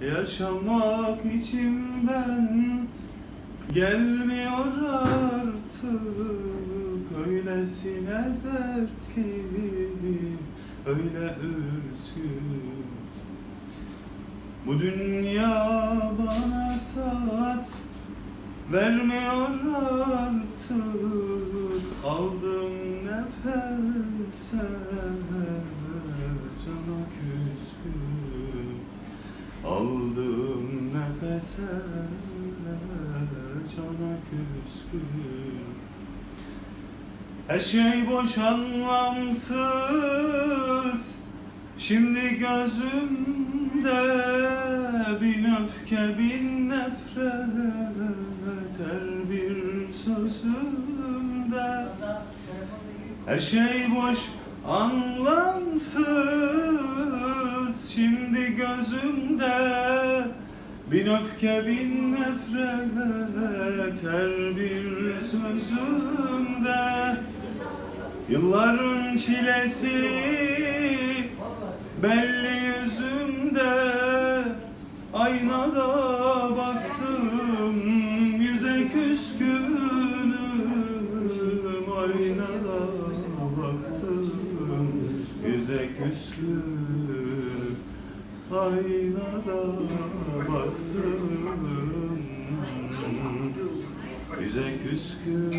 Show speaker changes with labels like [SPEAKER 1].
[SPEAKER 1] Yaşamak içimden gelmiyor artık. Öylesine dertliyim, öyle üzgün Bu dünya bana tat vermiyor artık. Aldığım nefese cana küskün Aldığım nefese cana küskün. Her şey boş anlamsız. Şimdi gözümde bin öfke bin nefret Her bir sözümde. Her şey boş, anlamsız Şimdi gözümde Bin öfke bin nefret Her bir sözümde. Yılların çilesi Belli yüzümde Aynada baktım Yüze küskünüm Aynada baktım Yüze küskün Aynada baktım Yüze küskün